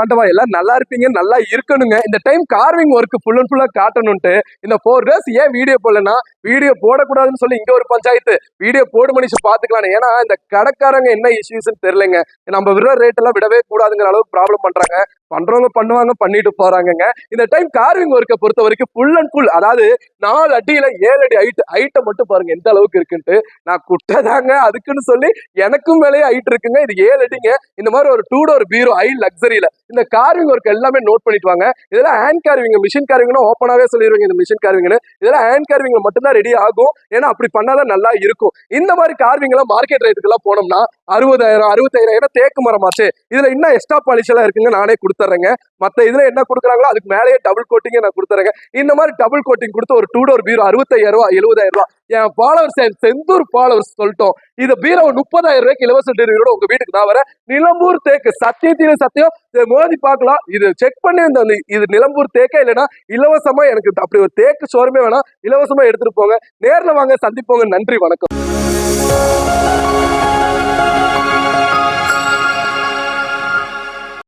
ஆண்டவா எல்லாம் நல்லா இருப்பீங்க நல்லா இருக்கணுங்க. இந்த time carving work full and ஃபுல்லா காட்டணும்ட்டு இந்த ஃபோர் டேஸ் ஏன் வீடியோ போடலன்னா வீடியோ போடக்கூடாதுன்னு சொல்லி இங்க ஒரு பஞ்சாயத்து. வீடியோ போடு மனுஷன் பாத்துக்கலாம் ஏன்னா இந்த கடைக்காரங்க என்ன இஷ்யூஸ்னு தெரியலங்க. நம்ம விடுற ரேட் எல்லாம் விடவே கூடாதுங்கிற அளவுக்கு ப்ராப்ளம் பண்றாங்க. பண்றவங்க பண்ணுவாங்க பண்ணிட்டு போறாங்கங்க. இந்த டைம் கார்விங் ஒர்க்கை பொறுத்த வரைக்கும் ஃபுல் அண்ட் ஃபுல் அதாவது நாலு அடியில ஏழு அடி ஹைட் ஹைட்டை மட்டும் பாருங்க எந்த அளவுக்கு இருக்குன்ட்டு. நான் குட்டதாங்க அதுக்குன்னு சொல்லி எனக்கும் மேலேயே ஹைட் இருக்குங்க. இது ஏழு அடிங்க. இந்த மாதிரி ஒரு டூ டோர் பீரோ ஹை லக்ஸரியில இந்த கார்விங் ஒர்க் எல்லாமே நோட் பண்ணிட்டு வாங்க. இதெல்லாம் ஹேண்ட் கார்விங் மிஷின் கார்விங்னா ஓப்பனாகவே சொல்லிடுவாங்க இந்த மிஷின் கார்விங்னு இதெல்லாம் ஹேண்ட் கார்விங்ல மட்டும்தான் ரெடி ஆகும். ஏன்னா அப்படி பண்ணாதான் நல்லா இருக்கும். இந்த மாதிரி கார்விங் எல்லாம் மார்க்கெட் ரேட்டுக்கெல்லாம் போனோம்னா அறுபதாயிரம் அறுபத்தாயிரம் ஏன்னா தேக்கு மரமாச்சு இதுல இன்னும் எக்ஸ்ட்ரா பாலிஷ் எல்லாம் இருக்குங்க நானே கொடுத்துட்றேங்க மத்த இதுல என்ன கொடுக்குறாங்களோ அதுக்கு மேலேயே டபுள் கோட்டிங்கே நான் கொடுத்துறேங்க. இந்த மாதிரி டபுள் கோட்டிங் கொடுத்து ஒரு டூ டோர் பீரோ அறுபத்தாயிரம் ரூபா எழுபதாயிரம் ரூபா என் ஃபாலோவர்ஸ் என் செந்தூர் ஃபாலோவர்ஸ் சொல்லிட்டோம். இது பீரோ முப்பதாயிரம் ரூபாய்க்கு இலவச டெலிவரியோட உங்க வீட்டுக்கு நான் வரேன். நிலம்பூர் தேக்கு. சத்தியத்தில சத்தியம். இதை மோதி பார்க்கலாம். இது செக் பண்ணி இந்த இது நிலம்பூர் தேக்கா இல்லைன்னா இலவசமா எனக்கு அப்படி ஒரு தேக்கு சோறுமே வேணாம். இலவசமா எடுத்துட்டு போங்க. நேரில் வாங்க சந்திப்போங்க. நன்றி வணக்கம்.